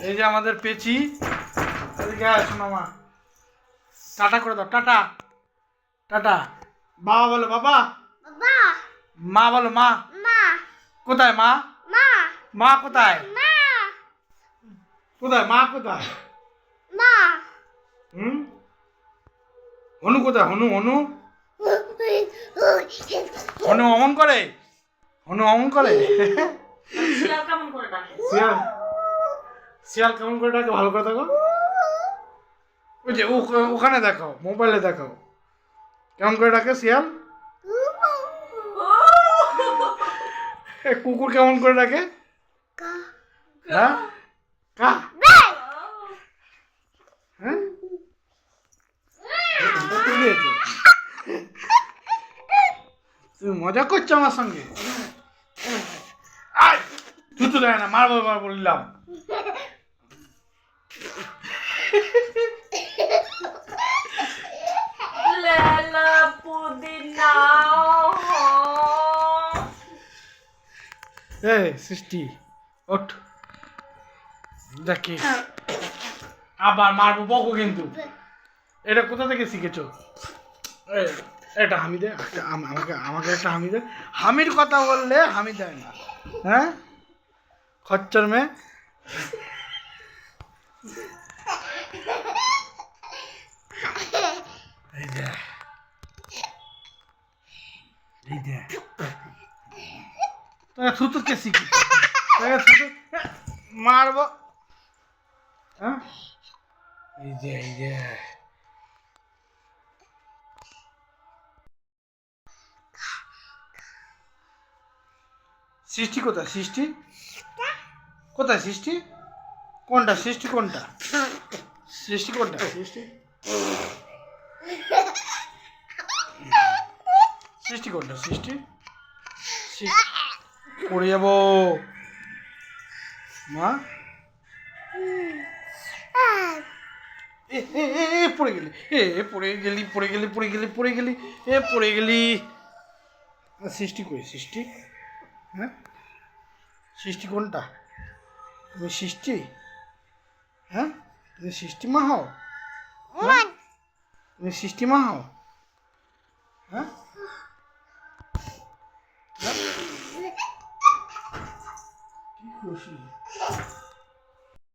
এই যে আমাদের পেচি। এদিকে টাটা করে দাও টাটা। টাটা। বাবা বলো বাবা। মা বলো মা। কোথায় মা? মা। কোথায়? কোথায়? মা কোথায়? হুম? হনু কোথায়? হনু। হনু। হনু অমন করে? হনু অমন করে? শিয়াল কেমন করে ডাকে? শিয়াল? শিয়াল কেমন করে ডাকে? ভালো করে দেখো। ওই যে ও- ওখানে দেখাও মোবাইলে দেখাও। কেমন করে ডাকে শিয়াল? এ, কুকুর কেমন করে ডাকে? হ্যাঁ? কা। হ্যাঁ? তুমি মজা করছ আমার সঙ্গে। আয় জুতো দেয় না মারবো মারবো বললাম। সৃষ্টি ওঠ। দেখি আবার মারবো বকো কিন্তু। এটা কোথা থেকে শিখেছো? এই, একটা আম- আমাকে আমাকে একটা হামিদে হামির কথা বললে হামি দেয় না। হ্যাঁ? খচ্চর মেয়ে। এই যে এই যে শিখি? তোকে থুতু মারবো। হ্যাঁ? এই যে এই যে সৃষ্টি কোথায়? সৃষ্টি? কোথায় সৃষ্টি? কোনটা? সৃষ্টি কোনটা? সৃষ্টি কোনটা? সৃষ্টি? সৃষ্টি কোনটা? সৃষ্টি? পড়ে যাব। মা? এ পড়ে গেলি। এ, পড়ে গেলি পড়ে গেলি পড়ে গেলি পড়ে গেলি, এ, পড়ে গেলি। সৃষ্টি কই? সৃষ্টি? হ্যাঁ? সৃষ্টি কোনটা? তুমি সৃষ্টি? হ্যাঁ? তুমি সৃষ্টি মা হও? তুমি সৃষ্টি মা হও। হ্যাঁ? হ্যাঁ? কি খুশি